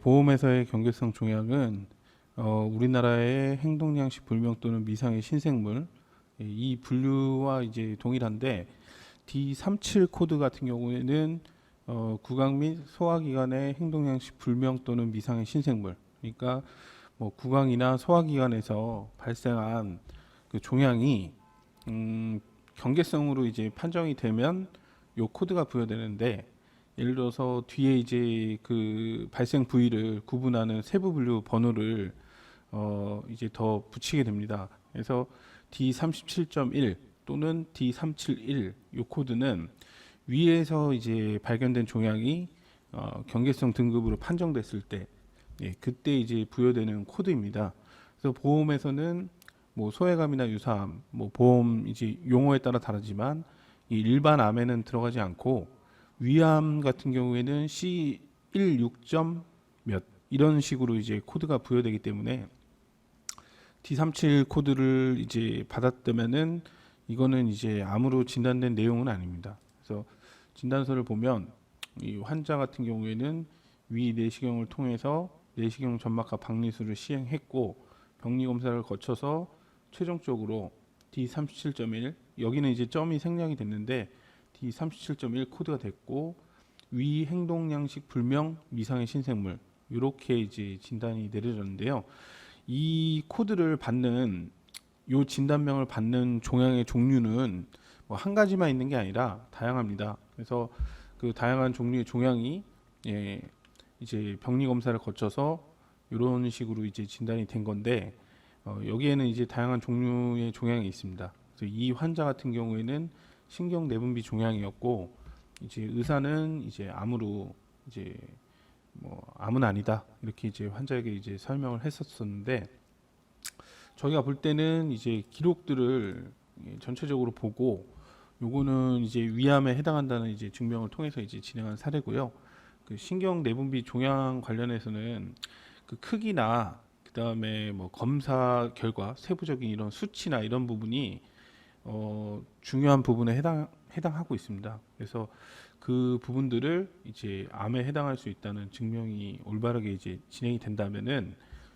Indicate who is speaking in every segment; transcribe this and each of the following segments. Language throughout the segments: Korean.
Speaker 1: 보험회사의 경계성 종약은 어, 우리나라의 행동양식 불명 또는 미상의 신생물 예, 이 분류와 이제 동일한데 D37 코드 같은 경우에는 어, 구강 및 소화기관의 행동양식 불명 또는 미상의 신생물 그러니까 뭐 구강이나 소화기관에서 발생한 그 종양이 음, 경계성으로 이제 판정이 되면 요 코드가 부여되는데 예를 들어서 뒤에 이제 그 발생 부위를 구분하는 세부 분류 번호를 어 이제 더 붙이게 됩니다. 그래서 D37.1 또는 D371 요 코드는 위에서 이제 발견된 종양이 어 경계성 등급으로 판정됐을 때 예, 그때 이제 부여되는 코드입니다. 그래서 보험에서는 뭐 소외감이나 유사암, 뭐 보험 이제 용어에 따라 다르지만 이 일반 암에는 들어가지 않고 위암 같은 경우에는 C16점 몇 이런 식으로 이제 코드가 부여되기 때문에 D37 코드를 이제 받았다면은 이거는 이제 암으로 진단된 내용은 아닙니다. 그래서 진단서를 보면 이 환자 같은 경우에는 위 내시경을 통해서 내시경 점막과 박리술을 시행했고 병리 검사를 거쳐서 최종적으로 D37.1 여기는 이제 점이 생략이 됐는데 D37.1 코드가 됐고 위 행동 양식 불명 미상의 신생물 이렇게 이제 진단이 내려졌는데요. 이 코드를 받는 요 진단명을 받는 종양의 종류는 뭐 한 가지만 있는 게 아니라 다양합니다. 그래서 그 다양한 종류의 종양이 예, 이제 병리 검사를 거쳐서 이런 식으로 이제 진단이 된 건데 어, 여기에는 이제 다양한 종류의 종양이 있습니다. 그래서 이 환자 같은 경우에는 신경 내분비 종양이었고 이제 의사는 이제 암으로 이제 뭐 암은 아니다 이렇게 이제 환자에게 이제 설명을 했었었는데 저희가 볼 때는 이제 기록들을 예, 전체적으로 보고 요거는 이제 위암에 해당한다는 이제 증명을 통해서 이제 진행한 사례고요. 그 신경 내분비 종양 관련해서는 그 크기나 그다음에 뭐 검사 결과 세부적인 이런 수치나 이런 부분이 어 중요한 부분에 해당 해당하고 있습니다. 그래서 그 부분들을 이제 암에 해당할 수 있다는 증명이 올바르게 이제 진행이 된다면은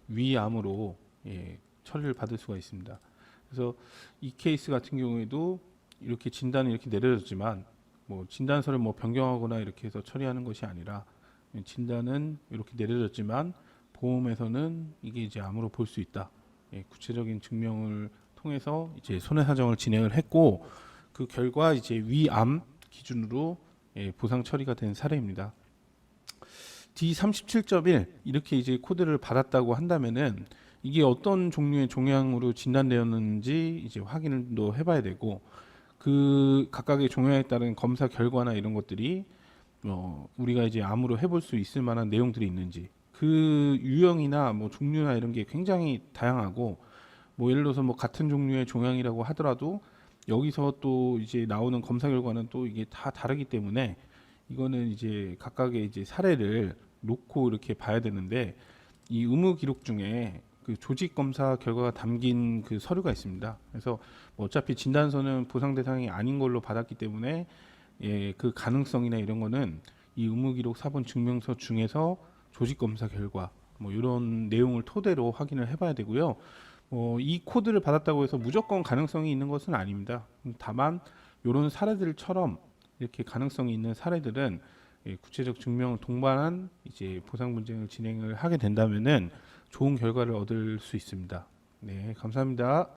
Speaker 1: 위암으로 예, 처리를 받을 수가 있습니다. 그래서 이 케이스 같은 경우에도 이렇게 진단이 이렇게 내려졌지만 뭐 진단서를 뭐 변경하거나 이렇게 해서 처리하는 것이 아니라 진단은 이렇게 내려졌지만 보험에서는 이게 이제 암으로 볼 수 있다. 예, 구체적인 증명을 통해서 이제 손해 사정을 진행을 했고 그 결과 이제 위암 기준으로 예, 보상 처리가 된 사례입니다. D37.1 이렇게 이제 코드를 받았다고 한다면은 이게 어떤 종류의 종양으로 진단되었는지 이제 확인을 또 해봐야 되고 그 각각의 종양에 따른 검사 결과나 이런 것들이 어, 우리가 이제 암으로 해볼 수 있을 만한 내용들이 있는지 그 유형이나 뭐 종류나 이런 게 굉장히 다양하고 뭐 예를 들어서 뭐 같은 종류의 종양이라고 하더라도 여기서 또 이제 나오는 검사 결과는 또 이게 다 다르기 때문에 이거는 이제 각각의 이제 사례를 놓고 이렇게 봐야 되는데 이 의무 기록 중에 그 조직 검사 결과가 담긴 그 서류가 있습니다. 그래서 뭐 어차피 진단서는 보상 대상이 아닌 걸로 받았기 때문에 예, 그 가능성이나 이런 거는 이 의무 기록 사본 증명서 중에서 조직 검사 결과 뭐 이런 내용을 토대로 확인을 해봐야 되고요. 어, 이 코드를 받았다고 해서 무조건 가능성이 있는 것은 아닙니다. 다만 이런 사례들처럼 이렇게 가능성이 있는 사례들은 예, 구체적 증명을 동반한 이제 보상 분쟁을 진행을 하게 된다면은 좋은 결과를 얻을 수 있습니다. 네, 감사합니다.